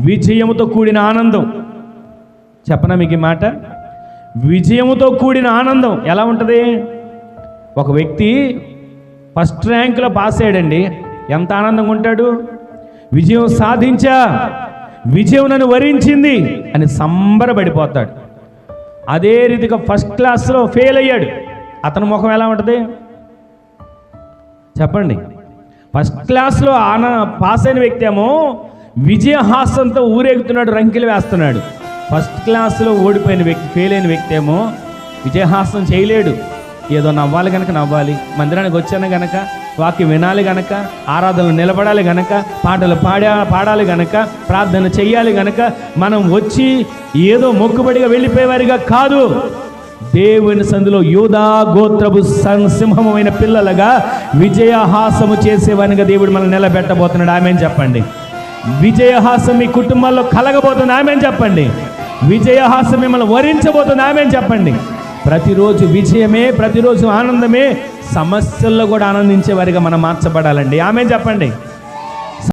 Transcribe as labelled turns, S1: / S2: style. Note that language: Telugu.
S1: విజయముతో కూడిన ఆనందం. చెప్పనా మీకు ఈ మాట? విజయముతో కూడిన ఆనందం. ఎలా ఉంటుంది? ఒక వ్యక్తి ఫస్ట్ ర్యాంకులో పాస్ అయ్యాడండి. ఎంత ఆనందంగా ఉంటాడు? విజయం సాధించా విజయం నన్ను వరించింది అని సంబరపడిపోతాడు. అదే రీతిగా ఫస్ట్ క్లాస్లో ఫెయిల్ అయ్యాడు. అతని ముఖం ఎలా ఉంటుంది? చెప్పండి. ఫస్ట్ క్లాస్లో ఆన పాస్ అయిన వ్యక్తి ఏమో విజయహాసంతో ఊరేగుతున్నాడు రంకెలు వేస్తున్నాడు. ఫస్ట్ క్లాస్లో ఓడిపోయిన వ్యక్తి ఫెయిల్ అయిన వ్యక్తి ఏమో విజయహాసం చేయలేడు. ఏదో నవ్వాలి కనుక నవ్వాలి మందిరానికి వచ్చాను గనక వాక్యం వినాలి గనక ఆరాధనలు నిలబడాలి గనక పాటలు పాడా పాడాలి గనక ప్రార్థన చేయాలి గనక మనం వచ్చి ఏదో మొక్కుబడిగా వెళ్ళిపోయేవారిగా కాదు. దేవుని సందులో యూదా గోత్రపు సంసింహమైన పిల్లలుగా విజయహాసము చేసేవానిగా దేవుడు మనల్ని నిలబెట్టబోతున్నాడు. ఆమె చెప్పండి. విజయహాసం మీ కుటుంబాల్లో కలగబోతుంది ఆమెని చెప్పండి. విజయహాసం మిమ్మల్ని వరించబోతుంది ఆమెని చెప్పండి. ప్రతిరోజు విజయమే ప్రతిరోజు ఆనందమే సమస్యల్లో కూడా ఆనందించే వారిగా మనం మార్చబడాలండి. ఆమె చెప్పండి.